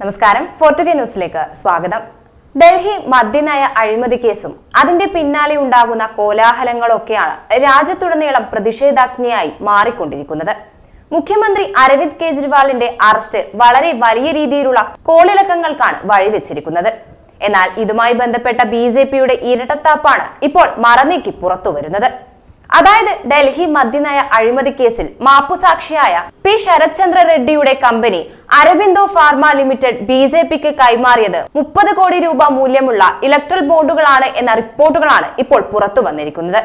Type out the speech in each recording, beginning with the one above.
നമസ്കാരം. ഫോർട്ടുഗേ ന്യൂസിലേക്ക് സ്വാഗതം. ഡൽഹി മദ്യനയ അഴിമതി കേസും അതിന്റെ പിന്നാലെ ഉണ്ടാകുന്ന കോലാഹലങ്ങളൊക്കെയാണ് രാജ്യത്തുടനീളം പ്രതിഷേധാജ്ഞയായി മാറിക്കൊണ്ടിരിക്കുന്നത്. മുഖ്യമന്ത്രി അരവിന്ദ് കെജ്രിവാളിന്റെ അറസ്റ്റ് വളരെ വലിയ രീതിയിലുള്ള കോളിളക്കങ്ങൾക്കാണ് വഴിവെച്ചിരിക്കുന്നത്. എന്നാൽ ഇതുമായി ബന്ധപ്പെട്ട ബി ജെ പിയുടെ ഇരട്ടത്താപ്പാണ് ഇപ്പോൾ മറനീക്കി പുറത്തുവരുന്നത്. അതായത് ഡൽഹി മദ്യനയ അഴിമതി കേസിൽ മാപ്പുസാക്ഷിയായ P Sarathchandra റെഡ്ഡിയുടെ company Aurobindo pharma limited B J പിക്ക് കൈമാറിയത് മുപ്പത് കോടി രൂപ മൂല്യമുള്ള ഇലക്ട്രൽ ബോണ്ടുകളാണ് എന്ന റിപ്പോർട്ടുകളാണ് ഇപ്പോൾ പുറത്തു വന്നിരിക്കുന്നത്.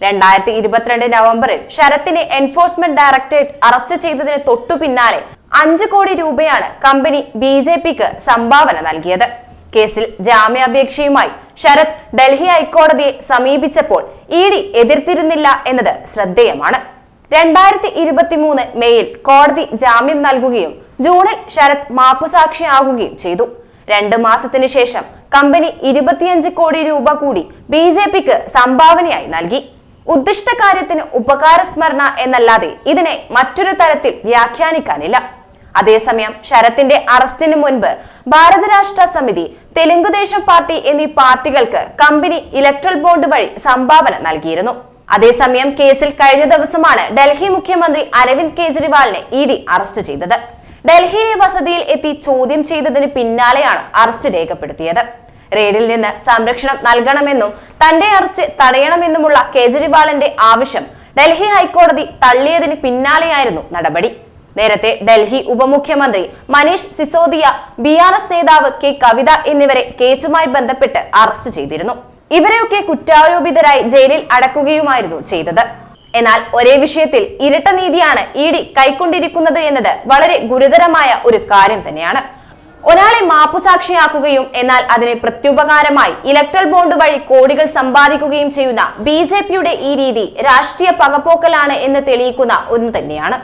രണ്ടായിരത്തി ഇരുപത്തിരണ്ട് നവംബറിൽ ശരത്തിനെ എൻഫോഴ്സ്മെന്റ് ഡയറക്ടറേറ്റ് അറസ്റ്റ് ചെയ്തതിന് തൊട്ടു പിന്നാലെ അഞ്ചു കോടി രൂപയാണ് കമ്പനി ബി ജെ പിക്ക് സംഭാവന നൽകിയത്. കേസിൽ ജാമ്യാപേക്ഷയുമായി ശരത് ഡൽഹി ഹൈക്കോടതിയെ സമീപിച്ചപ്പോൾ ഇ ഡി എതിർത്തിരുന്നില്ല എന്നത് ശ്രദ്ധേയമാണ്. രണ്ടായിരത്തി ഇരുപത്തി മൂന്ന് മെയിൽ കോടതി ജാമ്യം നൽകുകയും ജൂണിൽ ശരത് മാപ്പുസാക്ഷിയാകുകയും ചെയ്തു. രണ്ട് മാസത്തിനു ശേഷം കമ്പനി ഇരുപത്തിയഞ്ച് കോടി രൂപ കൂടി ബി ജെ പിക്ക് സംഭാവനയായി നൽകി. ഉദ്ദിഷ്ട കാര്യത്തിന് ഉപകാര ഉപകാരസ്മരണ എന്നല്ലാതെ ഇതിനെ മറ്റൊരു തരത്തിൽ വ്യാഖ്യാനിക്കാനില്ല. അതേസമയം ശരത്തിന്റെ അറസ്റ്റിന് മുൻപ് ഭാരത രാഷ്ട്ര സമിതി തെലുങ്കുദേശം പാർട്ടി എന്നീ പാർട്ടികൾക്ക് കമ്പനി ഇലക്ട്രൽ ബോർഡ് വഴി സംഭാവന നൽകിയിരുന്നു. അതേസമയം കേസിൽ കഴിഞ്ഞ ദിവസമാണ് ഡൽഹി മുഖ്യമന്ത്രി അരവിന്ദ് കെജ്രിവാളിനെ ഇ ഡി അറസ്റ്റ് ചെയ്തത്. ഡൽഹിയിലെ വസതിയിൽ എത്തി ചോദ്യം ചെയ്തതിന് പിന്നാലെയാണ് അറസ്റ്റ് രേഖപ്പെടുത്തിയത്. റെയ്ഡിൽ നിന്ന് സംരക്ഷണം നൽകണമെന്നും തന്റെ അറസ്റ്റ് തടയണമെന്നുമുള്ള കേജ്രിവാളിന്റെ ആവശ്യം ഡൽഹി ഹൈക്കോടതി തള്ളിയതിന് പിന്നാലെയായിരുന്നു നടപടി. നേരത്തെ ഡൽഹി ഉപമുഖ്യമന്ത്രി Manish Sisodia B R S നേതാവ് കെ കവിത എന്നിവരെ കേസുമായി ബന്ധപ്പെട്ട് അറസ്റ്റ് ചെയ്തിരുന്നു. ഇവരെയൊക്കെ കുറ്റാരോപിതരായി ജയിലിൽ അടക്കുകയുമായിരുന്നു ചെയ്തത്. എന്നാൽ ഒരേ വിഷയത്തിൽ ഇരട്ട നീതിയാണ് ഇ ഡി കൈക്കൊണ്ടിരിക്കുന്നത് എന്നത് വളരെ ഗുരുതരമായ ഒരു കാര്യം തന്നെയാണ്. ഒരാളെ മാപ്പുസാക്ഷിയാക്കുകയും എന്നാൽ അതിന് പ്രത്യുപകാരമായി ഇലക്ട്രൽ ബോണ്ട് വഴി കോടികൾ സമ്പാദിക്കുകയും ചെയ്യുന്ന ബി ഈ രീതി രാഷ്ട്രീയ പകപ്പോക്കലാണ് എന്ന് തെളിയിക്കുന്ന ഒന്ന് തന്നെയാണ്.